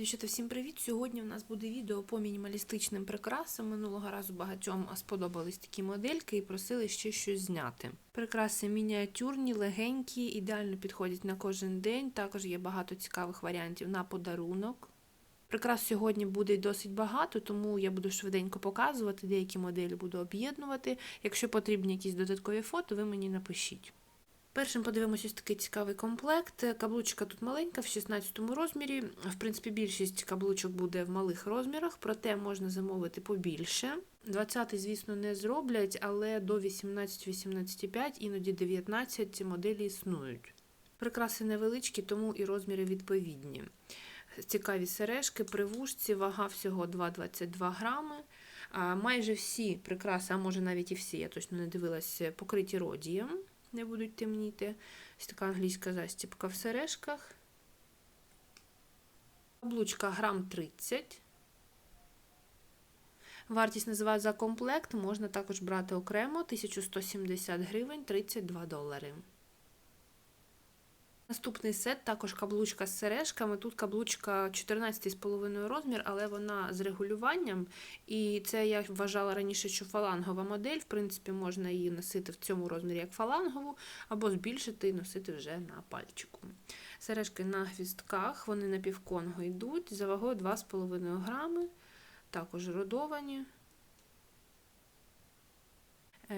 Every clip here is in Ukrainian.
Дівчата, всім привіт! Сьогодні в нас буде відео по мінімалістичним прикрасам. Минулого разу багатьом сподобались такі модельки і просили ще щось зняти. Прикраси мініатюрні, легенькі, ідеально підходять на кожен день. Також є багато цікавих варіантів на подарунок. Прикрас сьогодні буде досить багато, тому я буду швиденько показувати, деякі моделі буду об'єднувати. Якщо потрібні якісь додаткові фото, ви мені напишіть. Першим подивимося такий цікавий комплект. Каблучка тут маленька, в 16 розмірі. В принципі, більшість каблучок буде в малих розмірах, проте можна замовити побільше. 20-й, звісно, не зроблять, але до 18-18,5, іноді 19 моделі існують. Прикраси невеличкі, тому і розміри відповідні. Цікаві сережки, при вушці, вага всього 2,22 грами. Майже всі прикраси, а може навіть і всі, я точно не дивилася, покриті родієм не будуть темніти. Ось така англійська застіпка в сережках. Каблучка грам 30. Вартість називають за комплект, можна також брати окремо 1170 гривень 32 долари. Наступний сет також каблучка з сережками. Тут каблучка 14,5 розмір, але вона з регулюванням. І це я вважала раніше, що фалангова модель. В принципі, можна її носити в цьому розмірі як фалангову, або збільшити і носити вже на пальчику. Сережки на гвістках, вони на півконго йдуть, за вагою 2,5 грами, також родовані.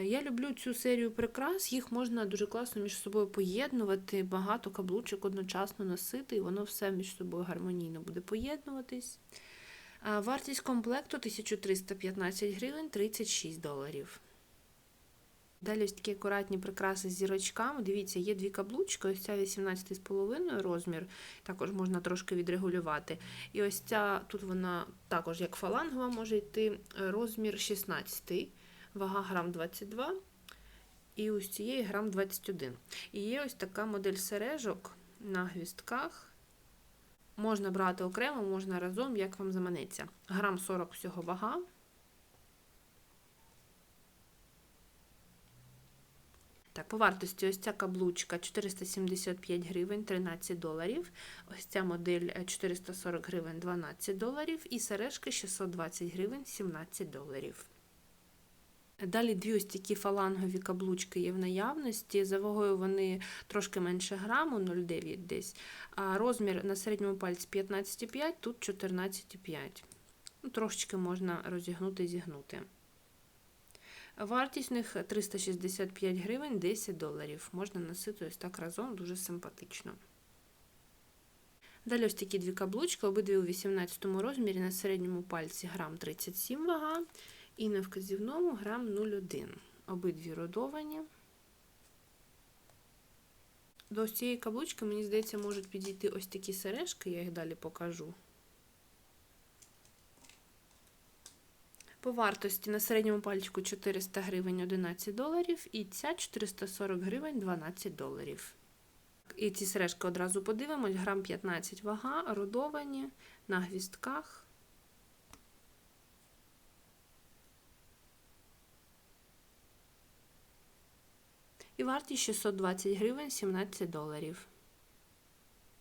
Я люблю цю серію прикрас, їх можна дуже класно між собою поєднувати, багато каблучок одночасно носити, і воно все між собою гармонійно буде поєднуватись. Вартість комплекту 1315 гривень 36 доларів. Далі ось такі акуратні прикраси з зірочками. Дивіться, є дві каблучки, ось ця 18,5 розмір, також можна трошки відрегулювати. І ось ця тут вона також як фалангова може йти розмір 16 вага грам 22, і ось цієї грам 21. І є ось така модель сережок на гвістках. Можна брати окремо, можна разом, як вам заманеться. Грам 40 всього вага. Так, по вартості ось ця каблучка 475 гривень 13 доларів. Ось ця модель 440 гривень 12 доларів. І сережки 620 гривень 17 доларів. Далі дві ось такі фалангові каблучки є в наявності. За вагою вони трошки менше граму, 0,9 десь. А розмір на середньому пальці 15,5, тут 14,5. Ну, Трошечки можна розігнути зігнути. Вартість них 365 гривень 10 доларів. Можна носити ось так разом, дуже симпатично. Далі ось такі дві каблучки, обидві у 18 розмірі на середньому пальці грам 37 вага. І на вказівному грам 0,1. Обидві родовані. До цієї каблучки, мені здається, можуть підійти ось такі сережки, я їх далі покажу. По вартості на середньому пальчику 400 гривень 11 доларів, і ця 440 гривень 12 доларів. І ці сережки одразу подивимось, грам 15 вага, родовані на гвістках. І вартість 620 гривень 17 доларів.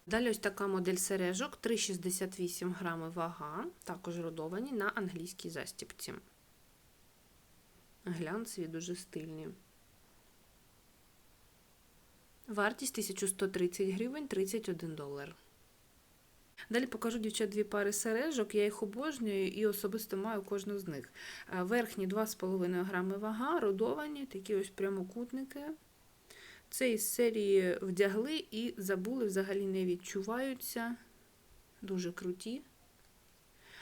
Далі ось така модель сережок 3,68 грами вага, також родовані на англійській застіпці. Глянцеві дуже стильні. Вартість 1130 гривень 31 долар. Далі покажу дівчат дві пари сережок, я їх обожнюю і особисто маю кожну з них. Верхні 2,5 грами вага, родовані, такі ось прямокутники. Це із серії вдягли і забули, взагалі не відчуваються. Дуже круті.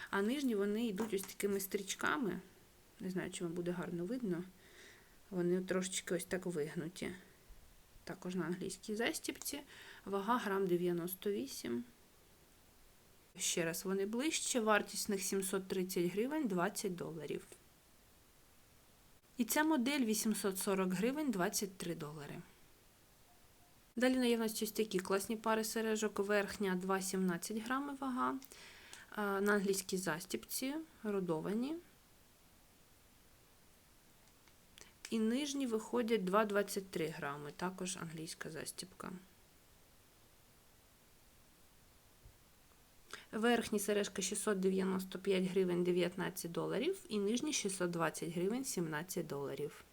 А нижні вони йдуть ось такими стрічками. Не знаю, чи вам буде гарно видно. Вони трошечки ось так вигнуті. Також на англійській застіпці. Вага грам 98. Ще раз вони ближче. Вартість них 730 гривень 20 доларів. І ця модель 840 гривень 23 долари. Далі наявності ось такі класні пари сережок. Верхня 2,17 грами вага. На англійській застіпці, родовані. І нижні виходять 2,23 грами, також англійська застіпка. Верхні сережки 695 гривень 19 доларів і нижні 620 гривень 17 доларів.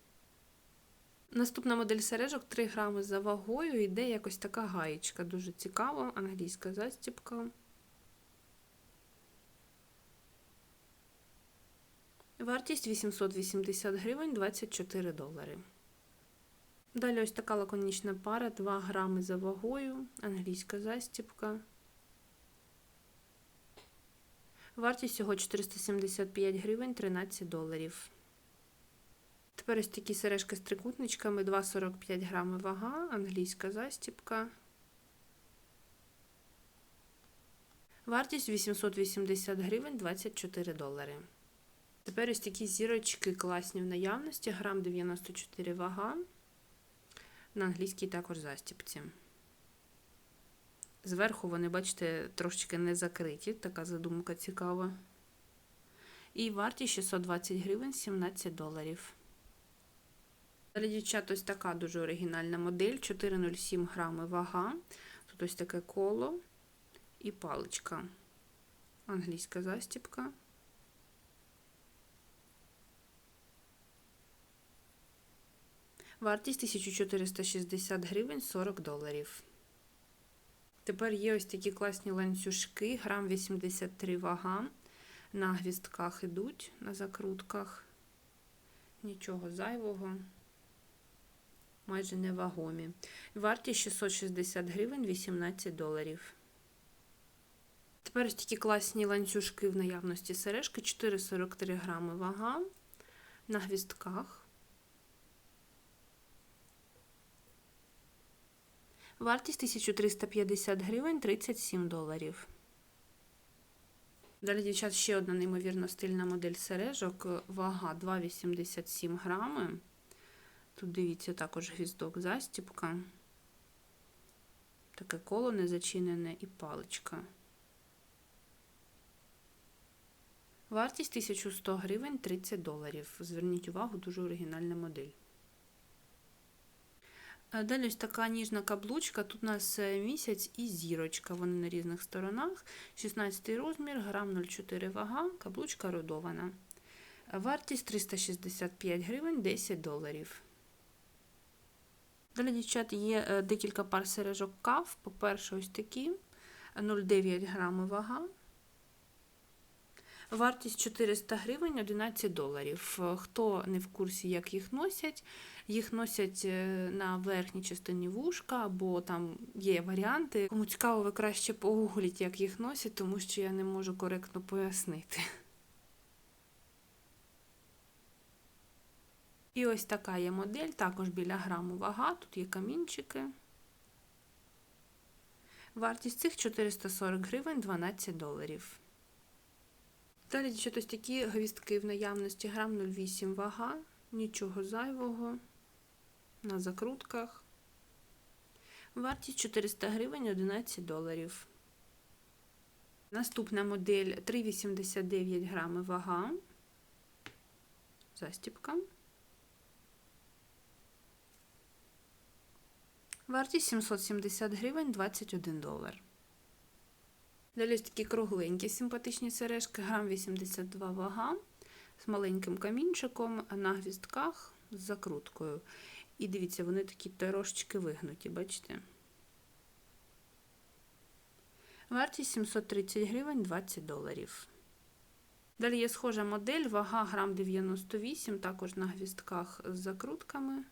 Наступна модель сережок 3 грами за вагою. Йде якось така гаєчка. Дуже цікаво, англійська застіпка. Вартість 880 гривень 24 долари. Далі ось така лаконічна пара 2 грами за вагою, англійська застіпка. Вартість всього 475 гривень 13 доларів. Тепер ось такі сережки з трикутничками 2,45 грами вага, англійська застіпка. Вартість 880 гривень 24 долари. Тепер ось такі зірочки класні в наявності, грам 94 вага. На англійській також застіпці. Зверху вони, бачите, трошечки не закриті, така задумка цікава. І вартість 620 гривень 17 доларів. Далі, дівчат, ось така дуже оригінальна модель. 4,07 грами вага. Тут ось таке коло і паличка. Англійська застіпка. Вартість 1460 гривень 40 доларів. Тепер є ось такі класні ланцюжки, грам 83 вага. На гвістках ідуть, на закрутках. Нічого зайвого, майже невагомі. Вартість 660 гривень 18 доларів. Тепер ось такі класні ланцюжки в наявності сережки 4,43 грами вага. На гвістках. Вартість 1350 гривень 37 доларів. Далі, дівчат, ще одна неймовірно стильна модель сережок. Вага 2,87 грами. Тут дивіться, також гвіздок застіпка. Таке коло незачинене і паличка. Вартість 1100 гривень 30 доларів. Зверніть увагу, дуже оригінальна модель. Далі ось така ніжна каблучка. Тут у нас е, місяць і зірочка. Вони на різних сторонах. 16 розмір, грам 0,4 вага, каблучка родована. Вартість 365 гривень 10 доларів. Далі, дівчат, є е, декілька пар сережок кав. По-перше, ось такі 0,9 грами вага. Вартість 400 гривень 11 доларів. Хто не в курсі, як їх носять, їх носять е, на верхній частині вушка, або там є варіанти. Кому цікаво, ви краще погугліть, як їх носять, тому що я не можу коректно пояснити. І ось така є модель, також біля граму вага, тут є камінчики. Вартість цих 440 гривень 12 доларів. Далі дівчата, такі гвістки в наявності грам 0,8 вага, нічого зайвого на закрутках. Вартість 400 гривень 11 доларів. Наступна модель 3,89 грами вага. Застіпка. Вартість 770 гривень 21 долар. Далі ось такі кругленькі симпатичні сережки, грам 82 вага з маленьким камінчиком на гвістках з закруткою. І дивіться, вони такі трошечки вигнуті, бачите? Вартість 730 гривень 20 доларів. Далі є схожа модель, вага грам 98, також на гвістках з закрутками.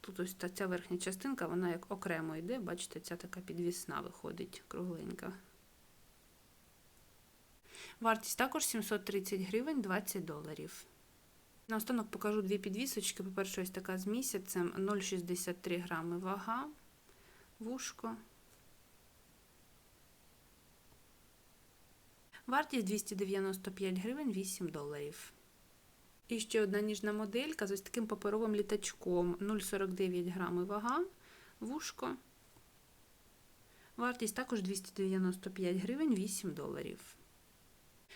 Тут ось ця верхня частинка, вона як окремо йде, бачите, ця така підвісна виходить, кругленька. Вартість також 730 гривень 20 доларів. Наостанок покажу дві підвісочки. По-перше, ось така з місяцем 0,63 грами вага, вушко. Вартість 295 гривень 8 доларів. І ще одна ніжна моделька з ось таким паперовим літачком 0,49 грами вага, вушко. Вартість також 295 гривень 8 доларів.